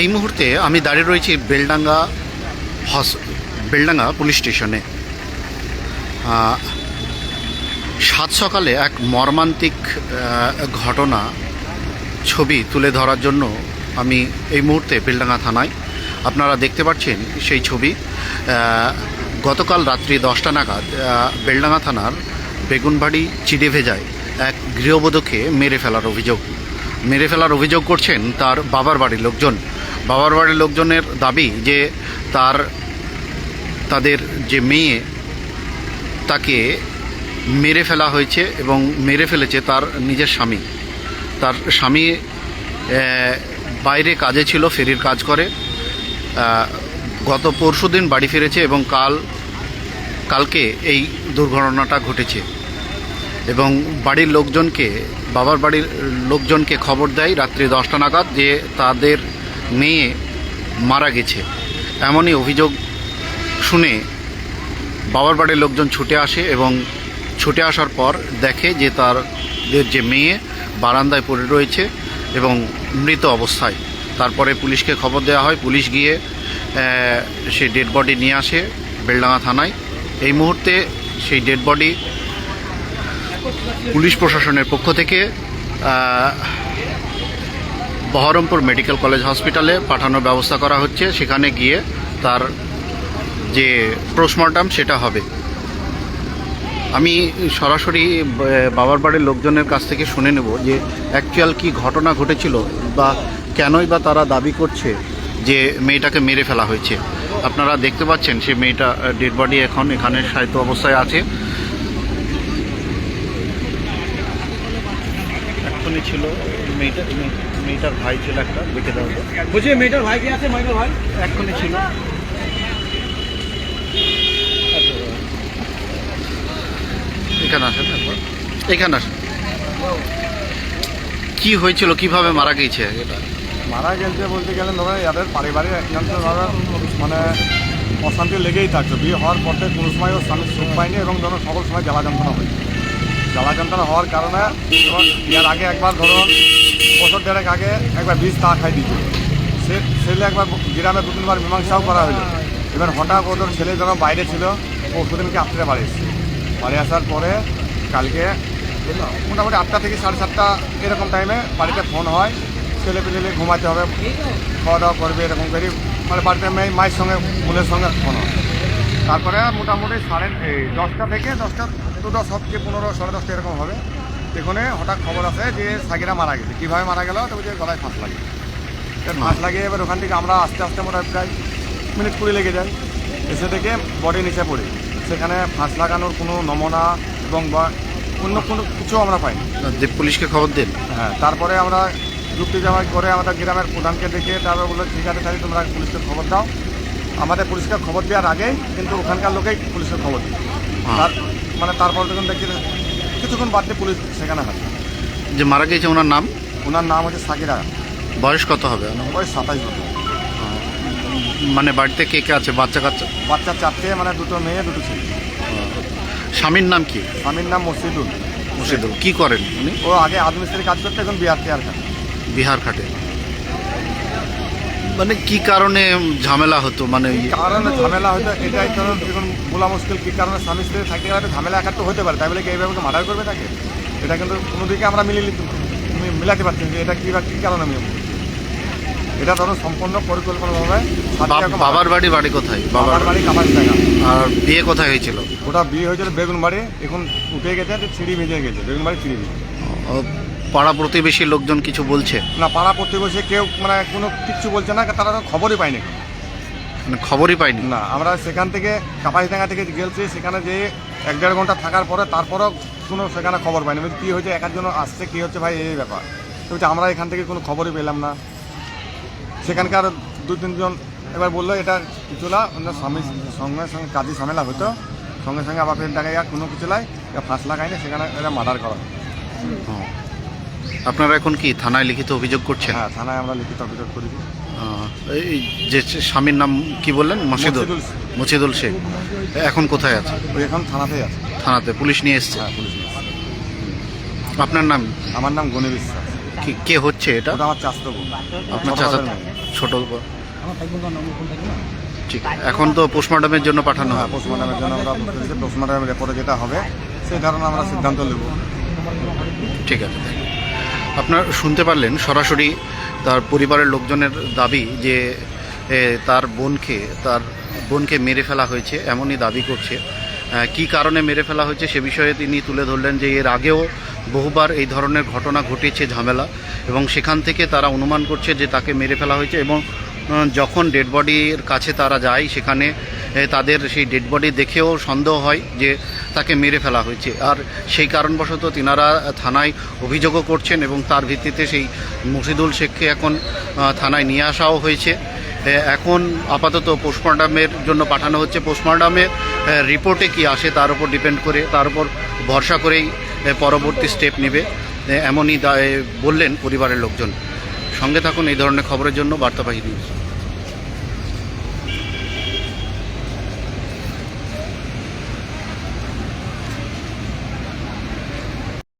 এই মুহূর্তে আমি দাঁড়িয়ে রয়েছি বেলডাঙ্গা হস, বেলডাঙ্গা পুলিশ স্টেশনে। সাত সকালে এক মর্মান্তিক ঘটনা ছবি তুলে ধরার জন্য আমি এই মুহূর্তে বেলডাঙ্গা থানায় আপনারা দেখতে পাচ্ছেন সেই ছবি। গতকাল রাত্রি দশটা নাগাদ বেলডাঙ্গা থানার বেগুনবাড়ি চিড়ে ভেজায় এক গৃহবধূকে মেরে ফেলার অভিযোগ। মেরে ফেলার অভিযোগ করছেন তার বাবার বাড়ির লোকজন। বাবার বাড়ির লোকজনের দাবি যে তার, তাদের যে মেয়ে, তাকে মেরে ফেলা হয়েছে এবং মেরে ফেলেছে তার নিজের স্বামী। তার স্বামী বাইরে কাজে ছিল, ফেরির কাজ করে। গত পরশু দিন বাড়ি ফিরেছে এবং কাল, কালকে এই দুর্ঘটনাটা ঘটেছে। এবং বাড়ির লোকজনকে, বাবার বাড়ির লোকজনকে খবর দেয় রাত্রি দশটা নাগাদ যে তাদের মেয়ে মারা গেছে। এমনই অভিযোগ শুনে বাবার বাড়ির লোকজন ছুটে আসে এবং ছুটে আসার পর দেখে যে তারদের যে মেয়ে বারান্দায় পড়ে রয়েছে এবং মৃত অবস্থায়। তারপরে পুলিশকে খবর দেওয়া হয়। পুলিশ গিয়ে সেই ডেড বডি নিয়ে আসে বেলডাঙ্গা থানায়। এই মুহূর্তে সেই ডেড বডি পুলিশ প্রশাসনের পক্ষ থেকে বহরমপুর মেডিকেল কলেজ হসপিটালে পাঠানোর ব্যবস্থা করা হচ্ছে। সেখানে গিয়ে তার যে পোস্টমর্টম, সেটা হবে। আমি সরাসরি বাবার বাড়ির লোকজনের কাছ থেকে শুনে নেব যে অ্যাকচুয়াল কি ঘটনা ঘটেছিল বা কেনই বা তারা দাবি করছে যে মেয়েটাকে মেরে ফেলা হয়েছে। আপনারা দেখতে পাচ্ছেন, সে মেয়েটা ডেড বডি এখন এখানে সাহিত্য অবস্থায় আছে। এখনই ছিল মেয়েটা মেয়েটার ভাই ছিল একটা দেখে দেওয়া বলছি মেয়েটার ভাই কি আছে? মাইকেল ভাই? এখনই ছিল। এখানে আসেন একবার। এখানে আসেন। কি হয়েছিল? কীভাবে মারা গিয়েছে? এটা? মারা গেছে বলতে গেলে ধরো এদের পারিবারিক একান্তভাবে মানে অশান্তি লেগেই থাকতো। বিয়ে হওয়ার পর থেকে কোনো সময় ওর স্বামী সুখ পায়নি এবং ধরো সকল সময় জ্বালা যন্ত্রণা হয়েছে। জ্বালা যন্ত্রণা হওয়ার কারণে ধরুন বিয়ার আগে একবার ধরুন বছর দেড়েক আগে একবার বিষ তা খাই দিত সে ছেলে একবার গ্রামে দু তিনবার মীমাংসাও করা হলো। এবার হঠাৎ ওদের ছেলে যখন বাইরে ছিল সেদিনকে আত্মীয় বাড়ি এসেছে। বাড়ি আসার পরে কালকে মোটামুটি আটটা থেকে সাড়ে সাতটা এরকম টাইমে বাড়িতে ফোন হয়। ছেলে পেলে ঘুমাতে হবে, খাওয়া দাওয়া করবে এরকম করে মানে বাড়িতে মেয়ে মায়ের সঙ্গে, বোনের সঙ্গে ফোন হয়। তারপরে মোটামুটি সাড়ে দশটা থেকে দশটা দু দশ হচ্ছে পনেরো সাড়ে দশটা এরকম হবে। এখানে হঠাৎ খবর আছে যে সাকিরা মারা গেছে। কীভাবে মারা গেল? তো যে গলায় ফাঁস লাগে ফাঁস লাগিয়ে এবার ওখান থেকে আমরা আস্তে আস্তে মোটামুটি প্রায় মিনিট কুড়ি লেগে যায়। এসে থেকে বডি নিচে পড়ি। সেখানে ফাঁস লাগানোর কোনো নমুনা এবং বা অন্য কোনো কিছু আমরা পাইনি। যে পুলিশকে খবর দিন? হ্যাঁ তারপরে আমরা যুক্তি জমা করে আমাদের গ্রামের প্রধানকে দেখে তারপর বলল ঠিক আছে তাহলে তোমরা পুলিশকে খবর দাও। আমাদের পুলিশকে খবর দেওয়ার আগেই কিন্তু ওখানকার লোকেই পুলিশকে খবর দিই হ্যাঁ। তার মানে তারপর যখন দেখি কিছুক্ষণ বাদ দিয়ে পুলিশ সেখানে হয় যে মারা গিয়েছে ওনার নাম? ওনার নাম হচ্ছে সাকিরা। বয়স কত হবে? বয়স সাতাইশ বছর। মানে বাড়িতে কে কে আছে? বাচ্চা কাচ্চা? বাচ্চা চারটে মানে দুটো মেয়ে দুটো ছেলে। স্বামীর নাম কি? স্বামীর নাম মসজিদুল মুর্শিদুল কি করেন উনি? ও আগে আদমিস্ত্রি কাজ করতে এখন বিহার টিয়ার খান বিহার খাটে মানে কি কারণে ঝামেলা হতো? মানে কারণে ঝামেলা হয়তো এটাই কারণ এখন বলা মুশকিল কী কারণে স্বামী স্ত্রী থাকতে গেলে ঝামেলা একার তো হতে পারে। তাই বলে কি এইভাবে মার্ডার করবে তাকে? এটা কিন্তু কোনো দিকে আমরা মিলিয়ে মিলাতে পারছি যে এটা কী বা কী কারণে এটা ধরুন সম্পূর্ণ পরিকল্পনাভাবে বাবার বাড়ি বাড়ি কোথায়? বাবার বাড়ি। কামার জায়গা আর বিয়ে কোথায় হয়েছিল? ওটা বিয়ে হয়েছিল বেগুন বাড়ি এখন উঠে গেছে ছিঁড়ি ভেজে গেছে বেগুন বাড়ি ছিঁড়ি ভেজে। পাড়া প্রতিবেশী লোকজন কিছু বলছে? না পাড়া প্রতিবেশী কেউ মানে কোনো কিচ্ছু বলছে না তারা তো খবরই পায়নি। মানে খবরই পাইনি না আমরা সেখান থেকে কাপাসিডাঙ্গা থেকে গেলছি সেখানে যে এক দেড় ঘণ্টা থাকার পরে তারপরও কোনো সেখানে খবর পাইনি। কী হয়েছে একার জন্য আসছে কী হচ্ছে ভাই এই ব্যাপার। তো আমরা এখান থেকে কোনো খবরই পেলাম না। সেখানকার দু তিনজন এবার বলল এটা কিছু না স্বামী সঙ্গে সঙ্গে কাজী ঝামেলা হতো সঙ্গে সঙ্গে আবার ফের দেখা কোনো কিছু এটা ফাঁস লাগায়নি সেখানে এটা মার্ডার করা। হয়। আপনারা এখন কি থানায় লিখিত অভিযোগ করছেন? হ্যাঁ থানায় আমরা লিখিত অভিযোগ করেছি ও, এই যে স্বামীর নাম কি বললেন? মসজিদুল মসজিদুল শেখ। এখন কোথায় আছে? ওই এখন থানাতেই আছে। থানাতে পুলিশ নিয়ে এসছে? হ্যাঁ পুলিশ নিয়ে। আপনার নাম? আমার নাম গণি বিশ্বাস। কি কে হচ্ছে এটা? ওটা আমার বোন। আপনার চাচা। ছোট ঠিক এখন তো পোস্টমর্টমের জন্য পাঠানো হয় হবে পোস্টমর্টমের জন্য আমরা পোস্টমর্টমের রেপোর্টে যেটা হবে সেই ধারণা আমরা সিদ্ধান্ত নেব। ঠিক আছে আপনার শুনতে পারলেন সরাসরি তার পরিবারের লোকজনের দাবি যে তার বোনকে তার বোনকে মেরে ফেলা হয়েছে, এমনই দাবি করছে। কী কারণে মেরে ফেলা হয়েছে সে বিষয়ে তিনি তুলে ধরলেন যে, এর আগেও বহুবার এই ধরনের ঘটনা ঘটেছে ঝামেলা এবং সেখান থেকে তারা অনুমান করছে যে, তাকে মেরে ফেলা হয়েছে এবং যখন ডেড বডির কাছে তারা যায়, সেখানে তাদের সেই ডেড বডি দেখেও সন্দেহ হয় যে তাকে মেরে ফেলা হয়েছে। আর সেই কারণবশত তিনারা থানায় অভিযোগও করছেন এবং তার ভিত্তিতে সেই মুর্শিদুল শেখকে এখন থানায় নিয়ে আসাও হয়েছে। এখন আপাতত পোস্টমর্টমের জন্য পাঠানো হচ্ছে। পোস্টমর্টমের রিপোর্টে কি আসে তার উপর ডিপেন্ড করে, তার উপর ভরসা করেই পরবর্তী স্টেপ নেবে। এমনই বললেন পরিবারের লোকজন। সঙ্গে থাকুন এই ধরনের খবরের জন্য বার্তাবাহী নিউজ